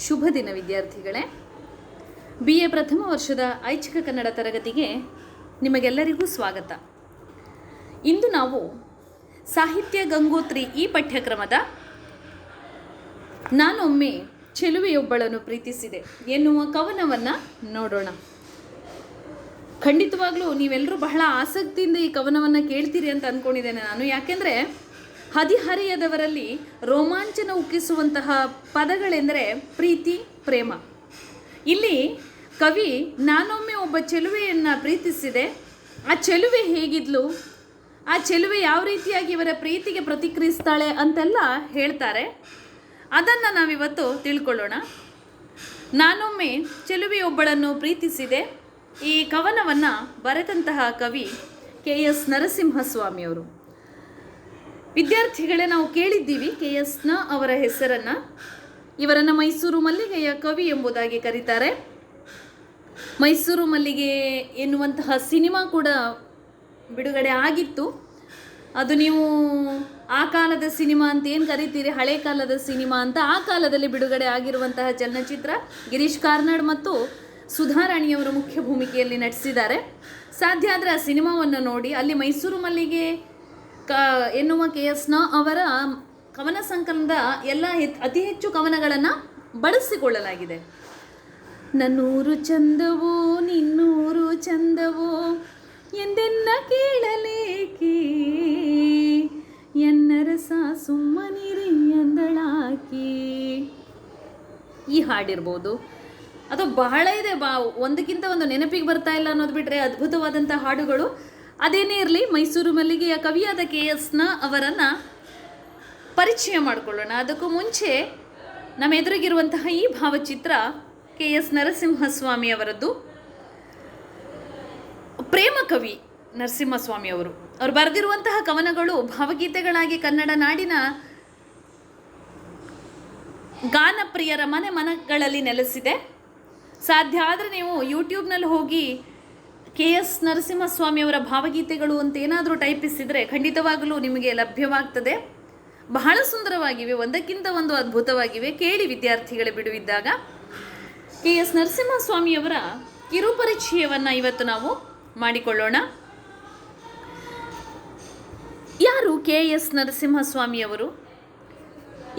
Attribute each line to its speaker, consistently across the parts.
Speaker 1: ಶುಭ ದಿನ ವಿದ್ಯಾರ್ಥಿಗಳೇ. B A ಪ್ರಥಮ ವರ್ಷದ ಐಚ್ಛಿಕ ಕನ್ನಡ ತರಗತಿಗೆ ನಿಮಗೆಲ್ಲರಿಗೂ ಸ್ವಾಗತ. ಇಂದು ನಾವು ಸಾಹಿತ್ಯ ಗಂಗೋತ್ರಿ ಈ ಪಠ್ಯಕ್ರಮದ ನಾನೊಮ್ಮೆ ಚೆಲುವೆಯೊಬ್ಬಳನ್ನು ಪ್ರೀತಿಸಿದೆ ಎನ್ನುವ ಕವನವನ್ನು ನೋಡೋಣ. ಖಂಡಿತವಾಗ್ಲೂ ನೀವೆಲ್ಲರೂ ಬಹಳ ಆಸಕ್ತಿಯಿಂದ ಈ ಕವನವನ್ನು ಕೇಳ್ತೀರಿ ಅಂತ ಅಂದ್ಕೊಂಡಿದ್ದೇನೆ ನಾನು. ಯಾಕೆಂದರೆ ಹದಿಹರೆಯದವರಲ್ಲಿ ರೋಮಾಂಚನ ಉಕ್ಕಿಸುವಂತಹ ಪದಗಳೆಂದರೆ ಪ್ರೀತಿ, ಪ್ರೇಮ. ಇಲ್ಲಿ ಕವಿ ನಾನೊಮ್ಮೆ ಒಬ್ಬ ಚೆಲುವೆಯನ್ನು ಪ್ರೀತಿಸಿದೆ. ಆ ಚೆಲುವೆ ಹೇಗಿದ್ಲು? ಆ ಚೆಲುವೆ ಯಾವ ರೀತಿಯಾಗಿ ಇವರ ಪ್ರೀತಿಗೆ ಪ್ರತಿಕ್ರಿಯಿಸ್ತಾಳೆ ಅಂತೆಲ್ಲ ಹೇಳ್ತಾರೆ. ಅದನ್ನು ನಾವಿವತ್ತು ತಿಳ್ಕೊಳ್ಳೋಣ. ನಾನೊಮ್ಮೆ ಚೆಲುವೆಯೊಬ್ಬಳನ್ನು ಪ್ರೀತಿಸಿದೆ. ಈ ಕವನವನ್ನು ಬರೆದಂತಹ ಕವಿ ಕೆ ಎಸ್ ನರಸಿಂಹಸ್ವಾಮಿಯವರು. ವಿದ್ಯಾರ್ಥಿಗಳೇ ನಾವು ಕೇಳಿದ್ದೀವಿ ಕೆ ಎಸ್ನ ಅವರ ಹೆಸರನ್ನು. ಇವರನ್ನು ಮೈಸೂರು ಮಲ್ಲಿಗೆಯ ಕವಿ ಎಂಬುದಾಗಿ ಕರೀತಾರೆ. ಮೈಸೂರು ಮಲ್ಲಿಗೆ ಎನ್ನುವಂತಹ ಸಿನಿಮಾ ಕೂಡ ಬಿಡುಗಡೆ ಆಗಿತ್ತು. ಅದು ನೀವು ಆ ಕಾಲದ ಸಿನಿಮಾ ಅಂತ ಏನು ಕರಿತೀರಿ? ಹಳೆ ಕಾಲದ ಸಿನಿಮಾ ಅಂತ ಆ ಕಾಲದಲ್ಲಿ ಬಿಡುಗಡೆ ಆಗಿರುವಂತಹ ಚಲನಚಿತ್ರ ಗಿರೀಶ್ ಕಾರ್ನಾಡ್ ಮತ್ತು ಸುಧಾರಾಣಿಯವರು ಮುಖ್ಯ ಭೂಮಿಕೆಯಲ್ಲಿ ನಟಿಸಿದ್ದಾರೆ. ಸಾಧ್ಯ ಆದರೆ ಆ ಸಿನಿಮಾವನ್ನು ನೋಡಿ. ಅಲ್ಲಿ ಮೈಸೂರು ಮಲ್ಲಿಗೆ ಕ ಎನ್ನುವ ಕೆ ಎಸ್ನ ಅವರ ಕವನ ಸಂಕಲನದ ಎಲ್ಲ ಅತಿ ಹೆಚ್ಚು ಕವನಗಳನ್ನು ಬಳಸಿಕೊಳ್ಳಲಾಗಿದೆ. ನನ್ನೂರು ಚಂದವೋ, ನಿನ್ನೂರು ಚಂದವೋ, ಎಂದೆನ್ನ ಕೇಳಲೇಕೆ? ಎನ್ನರಸ ಸುಮ್ಮನಿರಿ ಎಂದಳಾಕಿ ಈ ಹಾಡಿರ್ಬೋದು. ಅದು ಬಹಳ ಇದೆ ಬಾ, ಒಂದಕ್ಕಿಂತ ಒಂದು ನೆನಪಿಗೆ ಬರ್ತಾ ಇಲ್ಲ ಅನ್ನೋದು ಬಿಟ್ಟರೆ ಅದ್ಭುತವಾದಂಥ ಹಾಡುಗಳು ಅದೇನೇ ಇರಲಿ, ಮೈಸೂರು ಮಲ್ಲಿಗೆಯ ಕವಿಯಾದ ಕೆ ಎಸ್ನ ಅವರನ್ನು ಪರಿಚಯ ಮಾಡಿಕೊಳ್ಳೋಣ. ಅದಕ್ಕೂ ಮುಂಚೆ ನಮ್ಮ ಎದುರಿಗಿರುವಂತಹ ಈ ಭಾವಚಿತ್ರ ಕೆ ಎಸ್ ನರಸಿಂಹಸ್ವಾಮಿ ಅವರದ್ದು. ಪ್ರೇಮ ಕವಿ ನರಸಿಂಹಸ್ವಾಮಿ ಅವರು. ಅವರು ಬರೆದಿರುವಂತಹ ಕವನಗಳು ಭಾವಗೀತೆಗಳಾಗಿ ಕನ್ನಡ ನಾಡಿನ ಗಾನಪ್ರಿಯರ ಮನೆ ಮನಗಳಲ್ಲಿ ನೆಲೆಸಿದೆ. ಸಾಧ್ಯ ಆದರೆ ನೀವು ಯೂಟ್ಯೂಬ್ನಲ್ಲಿ ಹೋಗಿ ಕೆ ಎಸ್ ನರಸಿಂಹಸ್ವಾಮಿಯವರ ಭಾವಗೀತೆಗಳು ಅಂತ ಏನಾದರೂ ಟೈಪಿಸಿದರೆ ಖಂಡಿತವಾಗಲೂ ನಿಮಗೆ ಲಭ್ಯವಾಗ್ತದೆ. ಬಹಳ ಸುಂದರವಾಗಿವೆ, ಒಂದಕ್ಕಿಂತ ಒಂದು ಅದ್ಭುತವಾಗಿವೆ, ಕೇಳಿ ವಿದ್ಯಾರ್ಥಿಗಳೇ ಬಿಡುವಿದ್ದಾಗ. ಕೆ ಎಸ್ ನರಸಿಂಹಸ್ವಾಮಿಯವರ ಕಿರುಪರಿಚಯವನ್ನು ಇವತ್ತು ನಾವು ಮಾಡಿಕೊಳ್ಳೋಣ. ಯಾರು ಕೆ ಎಸ್ ನರಸಿಂಹಸ್ವಾಮಿಯವರು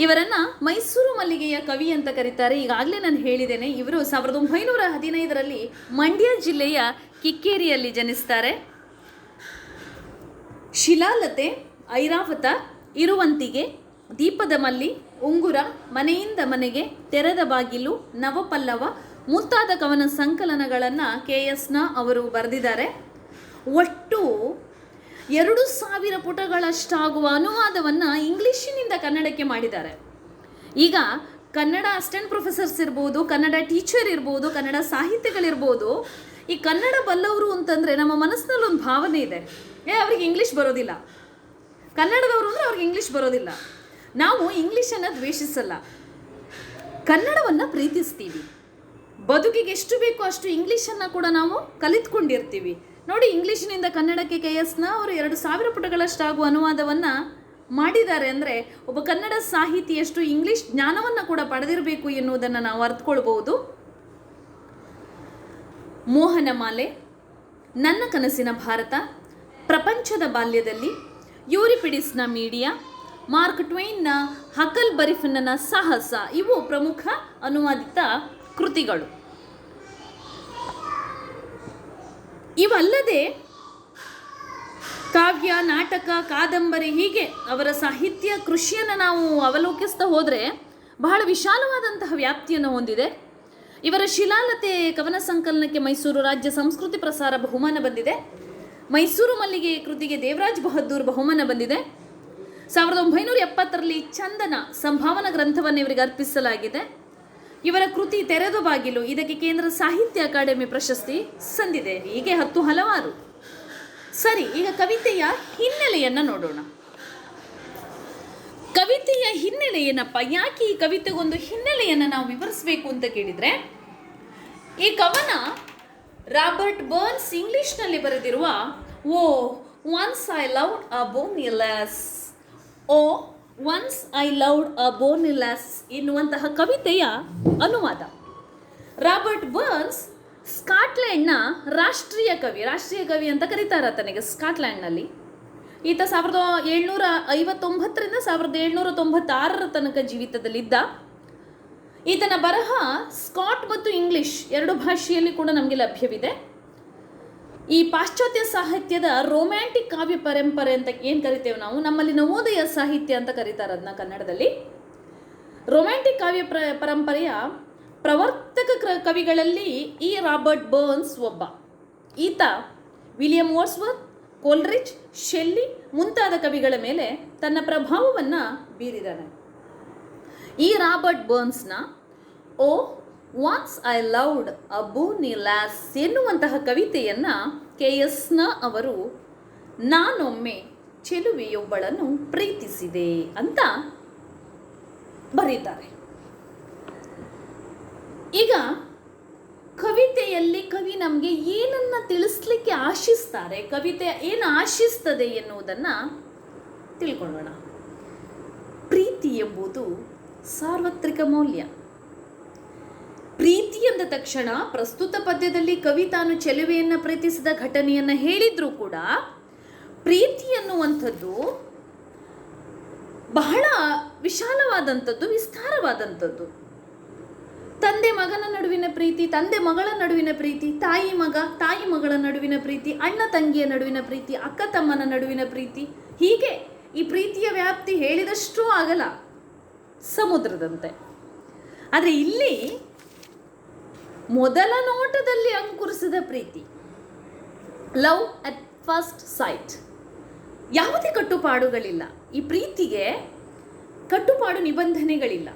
Speaker 1: ಇವರನ್ನು ಮೈಸೂರು ಮಲ್ಲಿಗೆಯ ಕವಿ ಅಂತ ಕರೀತಾರೆ. ಈಗಾಗಲೇ ನಾನು ಹೇಳಿದ್ದೇನೆ, ಇವರು ಸಾವಿರದ ಒಂಬೈನೂರ ಹದಿನೈದರಲ್ಲಿ ಮಂಡ್ಯ ಜಿಲ್ಲೆಯ ಕಿಕ್ಕೇರಿಯಲ್ಲಿ ಜನಿಸ್ತಾರೆ. ಶಿಲಾಲತೆ, ಐರಾವತ, ಇರುವಂತಿಗೆ, ದೀಪದ ಮಲ್ಲಿ, ಉಂಗುರ, ಮನೆಯಿಂದ ಮನೆಗೆ, ತೆರೆದ ಬಾಗಿಲು, ನವಪಲ್ಲವ ಮುಂತಾದ ಕವನ ಸಂಕಲನಗಳನ್ನು ಕೆ ಎಸ್ನ ಅವರು ಬರೆದಿದ್ದಾರೆ. ಒಟ್ಟು ಎರಡು ಸಾವಿರ ಪುಟಗಳಷ್ಟಾಗುವ ಅನುವಾದವನ್ನು ಇಂಗ್ಲೀಷಿನಿಂದ ಕನ್ನಡಕ್ಕೆ ಮಾಡಿದ್ದಾರೆ. ಈಗ ಕನ್ನಡ ಅಸ್ಟೆಂಟ್ ಪ್ರೊಫೆಸರ್ಸ್ ಇರ್ಬೋದು, ಕನ್ನಡ ಟೀಚರ್ ಇರ್ಬೋದು, ಕನ್ನಡ ಸಾಹಿತ್ಯಗಳಿರ್ಬೋದು ಈ ಕನ್ನಡ ಬಲ್ಲವರು ಅಂತಂದರೆ ನಮ್ಮ ಮನಸ್ಸಿನಲ್ಲಿ ಒಂದು ಭಾವನೆ ಇದೆ. ಏ, ಅವ್ರಿಗೆ ಇಂಗ್ಲೀಷ್ ಬರೋದಿಲ್ಲ. ಕನ್ನಡದವರು ಅಂದರೆ ಅವ್ರಿಗೆ ಇಂಗ್ಲೀಷ್ ಬರೋದಿಲ್ಲ. ನಾವು ಇಂಗ್ಲೀಷನ್ನು ದ್ವೇಷಿಸಲ್ಲ. ಕನ್ನಡವನ್ನು ಪ್ರೀತಿಸ್ತೀವಿ. ಬದುಕಿಗೆ ಎಷ್ಟು ಬೇಕೋ ಅಷ್ಟು ಇಂಗ್ಲೀಷನ್ನು ಕೂಡ ನಾವು ಕಲಿತ್ಕೊಂಡಿರ್ತೀವಿ. ನೋಡಿ ಇಂಗ್ಲೀಷಿನಿಂದ ಕನ್ನಡಕ್ಕೆ ಕೆ ಎಸ್ನ ಅವರು ಎರಡು ಸಾವಿರ ಪುಟಗಳಷ್ಟಾಗುವ ಅನುವಾದವನ್ನು ಮಾಡಿದ್ದಾರೆ ಅಂದರೆ ಒಬ್ಬ ಕನ್ನಡ ಸಾಹಿತಿಯಷ್ಟು ಇಂಗ್ಲೀಷ್ ಜ್ಞಾನವನ್ನು ಕೂಡ ಪಡೆದಿರಬೇಕು ಎನ್ನುವುದನ್ನು ನಾವು ಅರ್ಥಕೊಳ್ಬಹುದು ಮೋಹನಮಾಲೆ ನನ್ನ ಕನಸಿನ ಭಾರತ, ಪ್ರಪಂಚದ ಬಾಲ್ಯದಲ್ಲಿ ಯೂರಿಪಿಡಿಸ್ನ ಮೀಡಿಯಾ, ಮಾರ್ಕ್ ಟ್ವೈನ್ನ ಹಕಲ್ ಬರಿಫನ್ನ ಸಾಹಸ, ಇವು ಪ್ರಮುಖ ಅನುವಾದಿತ ಕೃತಿಗಳು. ಇವಲ್ಲದೆ ಕಾವ್ಯ, ನಾಟಕ, ಕಾದಂಬರಿ ಹೀಗೆ ಅವರ ಸಾಹಿತ್ಯ ಕೃಷಿಯನ್ನು ನಾವು ಅವಲೋಕಿಸ್ತಾ ಹೋದರೆ ಬಹಳ ವಿಶಾಲವಾದಂತಹ ವ್ಯಾಪ್ತಿಯನ್ನು ಹೊಂದಿದೆ. ಇವರ ಶಿಲಾಲತೆ ಕವನ ಸಂಕಲನಕ್ಕೆ ಮೈಸೂರು ರಾಜ್ಯ ಸಂಸ್ಕೃತಿ ಪ್ರಸಾರ ಬಹುಮಾನ ಬಂದಿದೆ. ಮೈಸೂರು ಮಲ್ಲಿಗೆ ಕೃತಿಗೆ ದೇವರಾಜ್ ಬಹದ್ದೂರ್ ಬಹುಮಾನ ಬಂದಿದೆ. ಸಾವಿರದ ಒಂಬೈನೂರ ಎಪ್ಪತ್ತರಲ್ಲಿ ಚಂದನ ಸಂಭಾವನಾ ಗ್ರಂಥವನ್ನು ಇವರಿಗೆ ಅರ್ಪಿಸಲಾಗಿದೆ. ಇವರ ಕೃತಿ ತೆರೆದ ಬಾಗಿಲು, ಇದಕ್ಕೆ ಕೇಂದ್ರ ಸಾಹಿತ್ಯ ಅಕಾಡೆಮಿ ಪ್ರಶಸ್ತಿ ಸಂದಿದೆ. ಹೀಗೆ ಹತ್ತು ಹಲವಾರು. ಸರಿ, ಈಗ ಕವಿತೆಯ ಹಿನ್ನೆಲೆಯನ್ನು ನೋಡೋಣ. ಕವಿತೆಯ ಹಿನ್ನೆಲೆ ಏನಪ್ಪ? ಯಾಕೆ ಈ ಕವಿತೆಗೊಂದು ಹಿನ್ನೆಲೆಯನ್ನು ನಾವು ವಿವರಿಸಬೇಕು ಅಂತ ಕೇಳಿದರೆ, ಈ ಕವನ ರಾಬರ್ಟ್ ಬರ್ನ್ಸ್ ಇಂಗ್ಲಿಷ್ನಲ್ಲಿ ಬರೆದಿರುವ, o once I love a bonny lass o once I loved a bonny lass ಎನ್ನುವಂತಹ ಕವಿತೆಯ ಅನುವಾದ. ರಾಬರ್ಟ್ ಬರ್ನ್ಸ್ ಸ್ಕಾಟ್ಲೆಂಡ್ನ ರಾಷ್ಟ್ರೀಯ ಕವಿ ರಾಷ್ಟ್ರೀಯ ಕವಿ ಅಂತ ಕರೀತಾರೆ ತನಗೆ ಸ್ಕಾಟ್ಲೆಂಡ್ನಲ್ಲಿ ಈತ ಸಾವಿರದ ಏಳ್ನೂರ ಐವತ್ತೊಂಬತ್ತರಿಂದ ಸಾವಿರದ ಏಳ್ನೂರ ತೊಂಬತ್ತಾರರ ತನಕ ಜೀವಿತದಲ್ಲಿದ್ದ. ಈತನ ಬರಹ ಸ್ಕಾಟ್ ಮತ್ತು ಇಂಗ್ಲಿಷ್ ಎರಡು ಭಾಷೆಯಲ್ಲಿ ಕೂಡ ನಮಗೆ ಲಭ್ಯವಿದೆ. ಈ ಪಾಶ್ಚಾತ್ಯ ಸಾಹಿತ್ಯದ ರೊಮ್ಯಾಂಟಿಕ್ ಕಾವ್ಯ ಪರಂಪರೆ ಅಂತ ಏನು ಕರಿತೇವೆ ನಾವು? ನಮ್ಮಲ್ಲಿ ನವೋದಯ ಸಾಹಿತ್ಯ ಅಂತ ಕರೀತಾರೆ ಅದನ್ನ ಕನ್ನಡದಲ್ಲಿ. ರೊಮ್ಯಾಂಟಿಕ್ ಕಾವ್ಯ ಪ್ರ, ಪರಂಪರೆಯ ಪ್ರವರ್ತಕ ಕವಿಗಳಲ್ಲಿ ಈ ರಾಬರ್ಟ್ ಬರ್ನ್ಸ್ ಒಬ್ಬ. ಈತ ವಿಲಿಯಂ ವಾಟ್ಸ್ವರ್ತ್ ಕೋಲ್ರಿಚ್, ಶೆಲ್ಲಿ ಮುಂತಾದ ಕವಿಗಳ ಮೇಲೆ ತನ್ನ ಪ್ರಭಾವವನ್ನು ಬೀರಿದ್ದಾನೆ ಈ Robert ಬರ್ನ್ಸ್ನ, O once I loved a bonnie lass ಎನ್ನುವಂತಹ ಕವಿತೆಯನ್ನು ಕೆ. ಎಸ್ನ ಅವರು, ನಾನೊಮ್ಮೆ ಚೆಲುವೆಯೊಬ್ಬಳನ್ನು ಪ್ರೀತಿಸಿದೆ ಅಂತ ಬರೀತಾರೆ. ಈಗ ಕವಿತೆಯಲ್ಲಿ ಕವಿ ನಮಗೆ ಏನನ್ನ ತಿಳಿಸ್ಲಿಕ್ಕೆ ಆಶಿಸ್ತಾರೆ, ಕವಿತೆ ಏನು ಆಶಿಸ್ತದೆ ಎನ್ನುವುದನ್ನ ತಿಳ್ಕೊಳ್ಳೋಣ. ಪ್ರೀತಿ ಎಂಬುದು ಸಾರ್ವತ್ರಿಕ ಮೌಲ್ಯ. ಪ್ರೀತಿ ಎಂದ ತಕ್ಷಣ ಪ್ರಸ್ತುತ ಪದ್ಯದಲ್ಲಿ ಕವಿ ತಾನು ಚೆಲುವೆಯನ್ನು ಪ್ರೀತಿಸಿದ ಘಟನೆಯನ್ನು ಹೇಳಿದ್ರೂ ಕೂಡ ಪ್ರೀತಿ ಅನ್ನುವಂಥದ್ದು ಬಹಳ ವಿಶಾಲವಾದಂಥದ್ದು, ವಿಸ್ತಾರವಾದಂಥದ್ದು. ತಂದೆ ಮಗನ ನಡುವಿನ ಪ್ರೀತಿ, ತಂದೆ ಮಗಳ ನಡುವಿನ ಪ್ರೀತಿ, ತಾಯಿ ಮಗ, ತಾಯಿ ಮಗಳ ನಡುವಿನ ಪ್ರೀತಿ, ಅಣ್ಣ ತಂಗಿಯ ನಡುವಿನ ಪ್ರೀತಿ, ಅಕ್ಕ ತಮ್ಮನ ನಡುವಿನ ಪ್ರೀತಿ, ಹೀಗೆ ಈ ಪ್ರೀತಿಯ ವ್ಯಾಪ್ತಿ ಹೇಳಿದಷ್ಟೂ ಆಗಲ್ಲ ಸಮುದ್ರದಂತೆ. ಆದರೆ ಇಲ್ಲಿ ಮೊದಲ ನೋಟದಲ್ಲಿ ಅಂಕುರಿಸಿದ ಪ್ರೀತಿ, ಲವ್ ಅಟ್ ಫಸ್ಟ್ ಸೈಟ್ ಯಾವುದೇ ಕಟ್ಟುಪಾಡುಗಳಿಲ್ಲ. ಈ ಪ್ರೀತಿಗೆ ಕಟ್ಟುಪಾಡು ನಿಬಂಧನೆಗಳಿಲ್ಲ.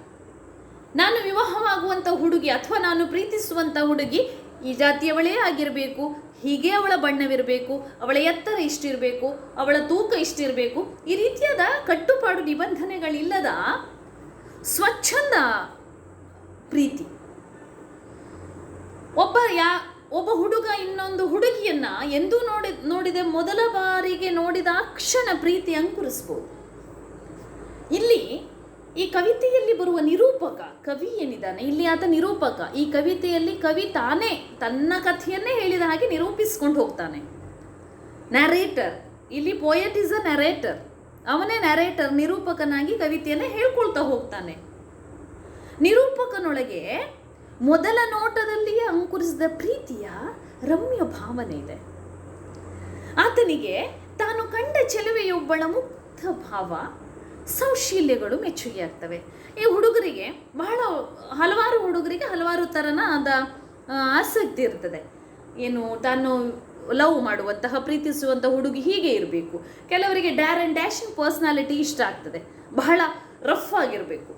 Speaker 1: ನಾನು ವಿವಾಹವಾಗುವಂಥ ಹುಡುಗಿ ಅಥವಾ ನಾನು ಪ್ರೀತಿಸುವಂಥ ಹುಡುಗಿ ಈ ಜಾತಿಯವಳೇ ಆಗಿರಬೇಕು, ಹೀಗೆ ಅವಳ ಬಣ್ಣವಿರಬೇಕು, ಅವಳ ಎತ್ತರ ಇಷ್ಟಿರಬೇಕು, ಅವಳ ತೂಕ ಇಷ್ಟಿರಬೇಕು, ಈ ರೀತಿಯಾದ ಕಟ್ಟುಪಾಡು ನಿಬಂಧನೆಗಳಿಲ್ಲದ ಸ್ವಚ್ಛಂದ ಪ್ರೀತಿ. ಒಬ್ಬ ಯಾ, ಒಬ್ಬ ಹುಡುಗ ಇನ್ನೊಂದು ಹುಡುಗಿಯನ್ನ ಎಂದೂ ನೋಡಿ, ನೋಡಿದ, ಮೊದಲ ಬಾರಿಗೆ ನೋಡಿದ ಕ್ಷಣ ಪ್ರೀತಿ ಅಂಕುರಿಸ್ಬೋದು. ಇಲ್ಲಿ ಈ ಕವಿತೆಯಲ್ಲಿ ಬರುವ ನಿರೂಪಕ, ಕವಿ ಏನಿದ್ದಾನೆ? ಇಲ್ಲಿ ಆತ ನಿರೂಪಕ. ಈ ಕವಿತೆಯಲ್ಲಿ ಕವಿ ತಾನೇ ತನ್ನ ಕಥೆಯನ್ನೇ ಹೇಳಿದ ಹಾಗೆ ನಿರೂಪಿಸ್ಕೊಂಡು ಹೋಗ್ತಾನೆ. ನ್ಯಾರೇಟರ್ ಇಲ್ಲಿ ಪೋಯಟ್ ಇಸ್ ಅ ನ್ಯಾರೇಟರ್ ಅವನೇ ನ್ಯಾರೇಟರ್ ನಿರೂಪಕನಾಗಿ ಕವಿತೆಯನ್ನೇ ಹೇಳ್ಕೊಳ್ತಾ ಹೋಗ್ತಾನೆ. ನಿರೂಪಕನೊಳಗೆ ಮೊದಲ ನೋಟದಲ್ಲಿಯೇ ಅಂಕುರಿಸಿದ ಪ್ರೀತಿಯ ರಮ್ಯ ಭಾವನೆ ಇದೆ. ಆತನಿಗೆ ತಾನು ಕಂಡ ಚೆಲುವೆಯೊಬ್ಬಳ ಮುಕ್ತ ಭಾವ ಸೌಶೀಲ್ಯಗಳು ಮೆಚ್ಚುಗೆಯಾಗ್ತವೆ. ಈ ಹುಡುಗರಿಗೆ ಬಹಳ ಹಲವಾರು ಹುಡುಗರಿಗೆ ಹಲವಾರು ಥರನಾದ ಆಸಕ್ತಿ ಇರ್ತದೆ. ಏನು, ತಾನು ಲವ್ ಮಾಡುವಂತಹ ಪ್ರೀತಿಸುವಂಥ ಹುಡುಗಿ ಹೀಗೆ ಇರಬೇಕು. ಕೆಲವರಿಗೆ ಡ್ಯಾರ್ ಆ್ಯಂಡ್ ಡ್ಯಾಶಿಂಗ್ ಪರ್ಸ್ನಾಲಿಟಿ ಇಷ್ಟ ಆಗ್ತದೆ. ಬಹಳ ರಫ್ ಆಗಿರಬೇಕು.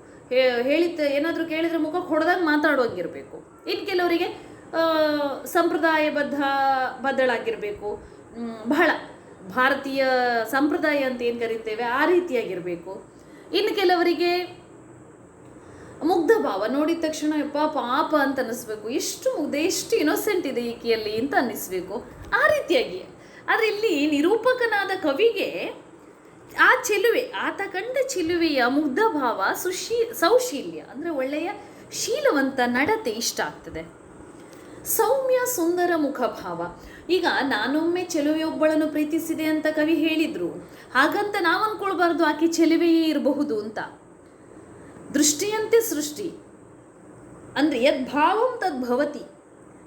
Speaker 1: ಹೇಳಿದ ಏನಾದರೂ ಕೇಳಿದ್ರೆ ಮುಖ ಹೊಡೆದಾಗ ಮಾತಾಡೋಂಗಿರಬೇಕು. ಇನ್ನು ಕೆಲವರಿಗೆ ಸಂಪ್ರದಾಯಬದ್ಧ ಬದ್ದಳಾಗಿರಬೇಕು ಬಹಳ. ಭಾರತೀಯ ಸಂಪ್ರದಾಯ ಅಂತ ಏನು ಕರಿತೇವೆ, ಆ ರೀತಿಯಾಗಿರಬೇಕು. ಇನ್ನು ಕೆಲವರಿಗೆ ಮುಗ್ಧ ಭಾವ ನೋಡಿದ ತಕ್ಷಣ ಪಾಪ ಪಾಪ ಅಂತ ಅನ್ನಿಸ್ಬೇಕು. ಎಷ್ಟು ಮುಗ್ಧ ಎಷ್ಟು ಇನೋಸೆಂಟ್ ಇದೆ ಈಕೆಯಲ್ಲಿ ಅಂತ ಅನ್ನಿಸ್ಬೇಕು. ಆ ರೀತಿಯಾಗಿ. ಆದರೆ ಇಲ್ಲಿ ನಿರೂಪಕನಾದ ಕವಿಗೆ ಆ ಚೆಲುವೆ, ಆತ ಕಂಡ ಚೆಲುವೆಯ ಮುಗ್ಧ ಭಾವ ಸುಶೀ, ಸೌಶೀಲ್ಯ, ಅಂದರೆ ಒಳ್ಳೆಯ ಶೀಲವಂತ ನಡತೆ ಇಷ್ಟ ಆಗ್ತದೆ. ಸೌಮ್ಯ ಸುಂದರ ಮುಖಭಾವ. ಈಗ ನಾನೊಮ್ಮೆ ಚೆಲುವೆಯೊಬ್ಬಳನ್ನು ಪ್ರೀತಿಸಿದೆ ಅಂತ ಕವಿ ಹೇಳಿದ್ರು. ಹಾಗಂತ ನಾವು ಅನ್ಕೊಳ್ಬಾರ್ದು ಆಕೆ ಚೆಲುವೆಯೇ ಇರಬಹುದು ಅಂತ. ದೃಷ್ಟಿಯಂತೆ ಸೃಷ್ಟಿ. ಅಂದರೆ ಯದ್ಭಾವಂ ತದ್ಭವತಿ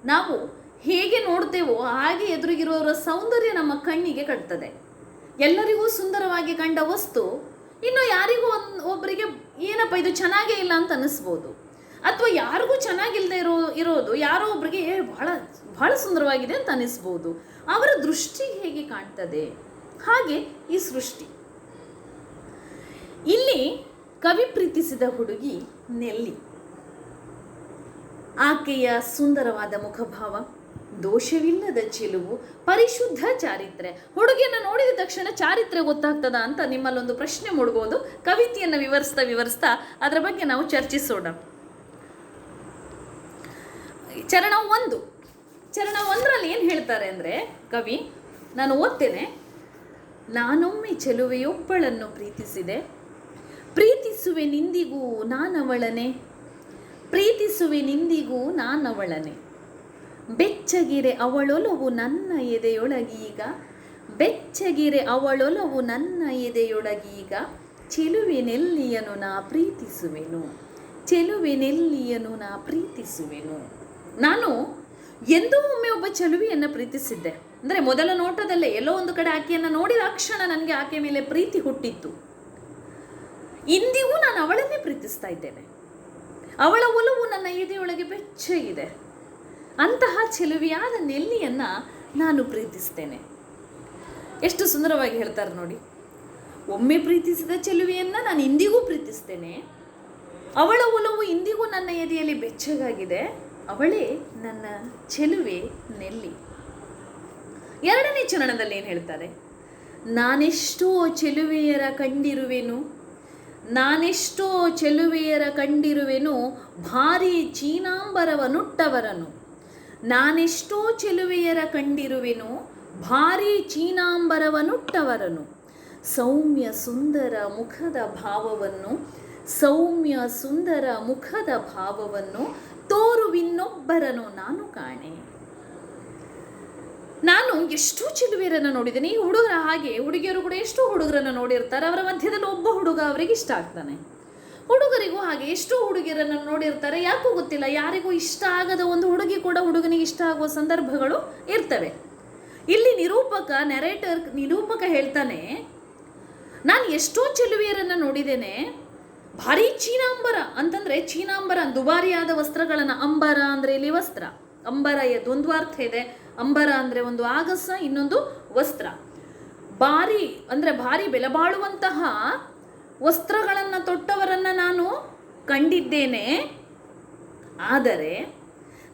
Speaker 1: ನಾವು ಹೇಗೆ ನೋಡ್ತೇವೋ ಹಾಗೆ ಎದುರಿಗಿರೋರ ಸೌಂದರ್ಯ ನಮ್ಮ ಕಣ್ಣಿಗೆ ಕಟ್ತದೆ. ಎಲ್ಲರಿಗೂ ಸುಂದರವಾಗಿ ಕಂಡ ವಸ್ತು, ಇನ್ನು ಯಾರಿಗೂ ಒಬ್ಬರಿಗೆ ಏನಪ್ಪ ಇದು ಚೆನ್ನಾಗೇ ಇಲ್ಲ ಅಂತ ಅನ್ನಿಸ್ಬೋದು. ಅಥವಾ ಯಾರಿಗೂ ಚೆನ್ನಾಗಿಲ್ಲದೆ ಇರೋ, ಇರೋದು, ಯಾರೋ ಒಬ್ಬರಿಗೆ ಏ ಬಹಳ ಬಹಳ ಸುಂದರವಾಗಿದೆ ಅಂತ ಅನ್ನಿಸ್ಬೋದು ಅವರ ದೃಷ್ಟಿ ಹೇಗೆ ಕಾಣ್ತದೆ? ಹಾಗೆ ಈ ಸೃಷ್ಟಿ. ಇಲ್ಲಿ ಕವಿ ಪ್ರೀತಿಸಿದ ಹುಡುಗಿ ನೆಲ್ಲಿ. ಆಕೆಯ ಸುಂದರವಾದ ಮುಖಭಾವ, ದೋಷವಿಲ್ಲದ ಚೆಲುವು, ಪರಿಶುದ್ಧ ಚಾರಿತ್ರೆ. ಹುಡುಗಿಯನ್ನು ನೋಡಿದ ತಕ್ಷಣ ಚಾರಿತ್ರೆ ಗೊತ್ತಾಗ್ತದ ಅಂತ ನಿಮ್ಮಲ್ಲೊಂದು ಪ್ರಶ್ನೆ ಮೂಡ್ಬೋದು. ಕವಿತೆಯನ್ನು ವಿವರಿಸ್ತಾ ವಿವರಿಸ್ತಾ ಅದರ ಬಗ್ಗೆ ನಾವು ಚರ್ಚಿಸೋಣ. ಚರಣ ಒಂದು. ಚರಣ ಒಂದರಲ್ಲಿ ಏನು ಹೇಳ್ತಾರೆ ಅಂದರೆ, ಕವಿ, ನಾನು ಓದ್ತೇನೆ. ನಾನೊಮ್ಮೆ ಚೆಲುವೆಯೊಬ್ಬಳನ್ನು ಪ್ರೀತಿಸಿದೆ. ಪ್ರೀತಿಸುವೆ ನಿಂದಿಗೂ ನಾನವಳನೆ. ಪ್ರೀತಿಸುವೆ ನಿಂದಿಗೂ ನಾನವಳನೆ. ಬೆಚ್ಚಗಿರೆ ಅವಳೊಲವು ನನ್ನ ಎದೆಯೊಳಗೀಗ. ಬೆಚ್ಚಗಿರೆ ಅವಳೊಲವು ನನ್ನ ಎದೆಯೊಳಗೀಗ. ಚೆಲುವಿನೆಲ್ಲಿಯನು ನಾ ಪ್ರೀತಿಸುವೆನು. ಚೆಲುವಿನೆಲ್ಲಿಯನು ನಾ ಪ್ರೀತಿಸುವೆನು. ನಾನು ಎಂದೂ ಒಮ್ಮೆ ಒಬ್ಬ ಚಲುವಿಯನ್ನು ಪ್ರೀತಿಸಿದ್ದೆ. ಅಂದರೆ ಮೊದಲ ನೋಟದಲ್ಲೇ ಎಲ್ಲೋ ಒಂದು ಕಡೆ ಆಕೆಯನ್ನು ನೋಡಿದ ಕ್ಷಣ ನನಗೆ ಆಕೆ ಮೇಲೆ ಪ್ರೀತಿ ಹುಟ್ಟಿತ್ತು. ಇಂದಿಗೂ ನಾನು ಅವಳನ್ನೇ ಪ್ರೀತಿಸ್ತಾ ಇದ್ದೇನೆ. ಅವಳ ಒಲವು ನನ್ನ ಎದೆಯೊಳಗೆ ಬೆಚ್ಚಗಿದೆ ಅಂತಹ ಚೆಲುವಿಯಾದ ನೆಲ್ಲಿಯನ್ನ ನಾನು ಪ್ರೀತಿಸ್ತೇನೆ. ಎಷ್ಟು ಸುಂದರವಾಗಿ ಹೇಳ್ತಾರೆ ನೋಡಿ. ಒಮ್ಮೆ ಪ್ರೀತಿಸಿದ ಚೆಲುವೆಯನ್ನು ನಾನು ಇಂದಿಗೂ ಪ್ರೀತಿಸ್ತೇನೆ. ಅವಳ ಒಲವು ಇಂದಿಗೂ ನನ್ನ ಎದೆಯಲ್ಲಿ ಬೆಚ್ಚಗಾಗಿದೆ. ಅವಳೇ ನನ್ನ ಚೆಲುವೆ ನೆಲ್ಲಿ. ಎರಡನೇ ಚರಣದಲ್ಲಿ ಏನು ಹೇಳ್ತಾರೆ? ನಾನೆಷ್ಟೋ ಚೆಲುವೆಯರ ಕಂಡಿರುವೆನು, ನಾನೆಷ್ಟೋ ಚೆಲುವೆಯರ ಕಂಡಿರುವೆನು, ಭಾರಿ ಚೀನಾಂಬರವನುಟ್ಟವರನು. ನಾನೆಷ್ಟೋ ಚೆಲುವೆಯರ ಕಂಡಿರುವೆನು, ಭಾರಿ ಚೀನಾಂಬರವನುಟ್ಟವರನು. ಸೌಮ್ಯ ಸುಂದರ ಮುಖದ ಭಾವವನ್ನು, ಸೌಮ್ಯ ಸುಂದರ ಮುಖದ ಭಾವವನ್ನು ತೋರುವಿನ್ನೊಬ್ಬರನು ನಾನು ಕಾಣೆ. ನಾನು ಎಷ್ಟು ಚೆಲುವೆಯರನ್ನು ನೋಡಿದ್ದೇನೆ. ಈ ಹುಡುಗರ ಹಾಗೆ ಹುಡುಗಿಯರು ಕೂಡ ಎಷ್ಟೋ ಹುಡುಗರನ್ನು ನೋಡಿರ್ತಾರೆ. ಅವರ ಮಧ್ಯದಲ್ಲಿ ಒಬ್ಬ ಹುಡುಗ ಅವರಿಗೆ ಇಷ್ಟ ಆಗ್ತಾನೆ. ಹುಡುಗರಿಗೂ ಹಾಗೆ ಎಷ್ಟೋ ಹುಡುಗಿಯರನ್ನು ನೋಡಿರ್ತಾರೆ. ಯಾಕೂ ಗೊತ್ತಿಲ್ಲ. ಯಾರಿಗೂ ಇಷ್ಟ ಆಗದ ಒಂದು ಹುಡುಗಿ ಕೂಡ ಹುಡುಗನಿಗೆ ಇಷ್ಟ ಆಗುವ ಸಂದರ್ಭಗಳು ಇರ್ತವೆ. ಇಲ್ಲಿ ನಿರೂಪಕ ನೆರೇಟರ್ ನಿರೂಪಕ ಹೇಳ್ತಾನೆ, ನಾನು ಎಷ್ಟೋ ಚೆಲುವೆಯರನ್ನು ನೋಡಿದ್ದೇನೆ. ಭಾರಿ ಚೀನಾಂಬರ ಅಂತಂದ್ರೆ ಚೀನಾಂಬರ ದುಬಾರಿಯಾದ ವಸ್ತ್ರಗಳನ್ನು ಅಂಬರ ಅಂದ್ರೆ ಇಲ್ಲಿ ವಸ್ತ್ರ? ಅಂಬರ ದ್ವಂದ್ವಾರ್ಥ ಇದೆ. ಅಂಬರ ಅಂದ್ರೆ ಒಂದು ಆಗಸ, ಇನ್ನೊಂದು ವಸ್ತ್ರ. ಭಾರಿ ಅಂದ್ರೆ ಭಾರಿ ಬೆಲೆಬಾಳುವಂತಹ ವಸ್ತ್ರಗಳನ್ನು ತೊಟ್ಟವರನ್ನ ನಾನು ಕಂಡಿದ್ದೇನೆ. ಆದರೆ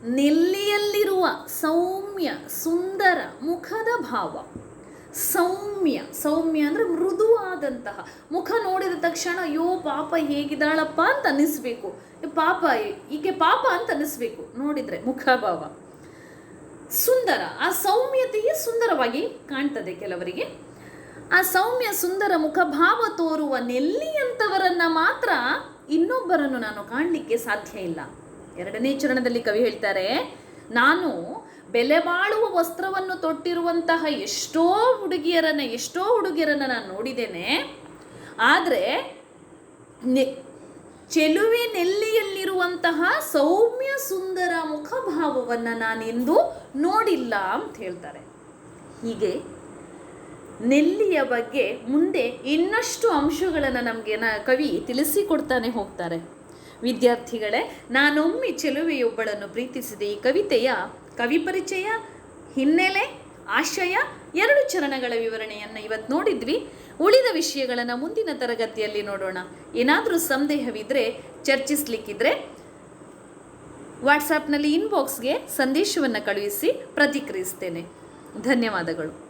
Speaker 1: ನೆಲ್ಲಿಯಲ್ಲಿರುವ ಸೌಮ್ಯ ಸುಂದರ ಮುಖದ ಭಾವ. ಸೌಮ್ಯ ಸೌಮ್ಯ ಅಂದರೆ ಮೃದುವಾದಂತಹ. ಮುಖ ನೋಡಿದ ತಕ್ಷಣ, ಅಯ್ಯೋ, ಪಾಪ ಹೇಗಿದ್ದಾಳಪ್ಪ? ಅಂತ ಅನ್ನಿಸ್ಬೇಕು. ಪಾಪ, ಈಕೆ ಪಾಪ ಅಂತ ಅನ್ನಿಸ್ಬೇಕು. ನೋಡಿದ್ರೆ ಮುಖಭಾವ. ಸುಂದರ. ಆ ಸೌಮ್ಯತೆಯೇ ಸುಂದರವಾಗಿ ಕಾಣ್ತದೆ ಕೆಲವರಿಗೆ. ಆ ಸೌಮ್ಯ, ಸುಂದರ ಮುಖಭಾವ ತೋರುವ ನೆಲ್ಲಿಯಂತವರನ್ನ ಮಾತ್ರ ಇನ್ನೊಬ್ಬರನ್ನು ನಾನು ಕಾಣಲಿಕ್ಕೆ ಸಾಧ್ಯ ಇಲ್ಲ. ಎರಡನೇ ಚರಣದಲ್ಲಿ ಕವಿ ಹೇಳ್ತಾರೆ, ನಾನು ಬೆಲೆ ಬಾಳುವ ವಸ್ತ್ರವನ್ನು ತೊಟ್ಟಿರುವಂತಹ ಎಷ್ಟೋ ಹುಡುಗಿಯರನ್ನ ಎಷ್ಟೋ ಹುಡುಗಿಯರನ್ನ ನಾನು ನೋಡಿದ್ದೇನೆ. ಆದರೆ ನೆ, ಚೆಲುವೆ ನೆಲ್ಲಿಯಲ್ಲಿರುವಂತಹ ಸೌಮ್ಯ ಸುಂದರ ಮುಖಭಾವವನ್ನು ನಾನೆಂದು ನೋಡಿಲ್ಲ ಅಂತ ಹೇಳ್ತಾರೆ. ಹೀಗೆ ನೆಲ್ಲಿಯ ಬಗ್ಗೆ ಮುಂದೆ ಇನ್ನಷ್ಟು ಅಂಶಗಳನ್ನು ನಮಗೆ ನ ಕವಿ ತಿಳಿಸಿಕೊಡ್ತಾನೆ ಹೋಗ್ತಾರೆ. ವಿದ್ಯಾರ್ಥಿಗಳೇ, ನಾನೊಮ್ಮೆ ಚೆಲುವೆಯೊಬ್ಬಳನ್ನು ಪ್ರೀತಿಸಿದೆ ಈ ಕವಿತೆಯ ಕವಿ ಪರಿಚಯ, ಹಿನ್ನೆಲೆ, ಆಶಯ, ಎರಡು ಚರಣಗಳ ವಿವರಣೆಯನ್ನು ಇವತ್ತು ನೋಡಿದ್ವಿ. ಉಳಿದ ವಿಷಯಗಳನ್ನು ಮುಂದಿನ ತರಗತಿಯಲ್ಲಿ ನೋಡೋಣ. ಏನಾದರೂ ಸಂದೇಹವಿದ್ದರೆ ಚರ್ಚಿಸ್ಲಿಕ್ಕಿದ್ರೆ ವಾಟ್ಸಾಪ್ನಲ್ಲಿ ಇನ್ಬಾಕ್ಸ್ಗೆ ಸಂದೇಶವನ್ನು ಕಳುಹಿಸಿ ಪ್ರತಿಕ್ರಿಯಿಸ್ತೇನೆ. ಧನ್ಯವಾದಗಳು.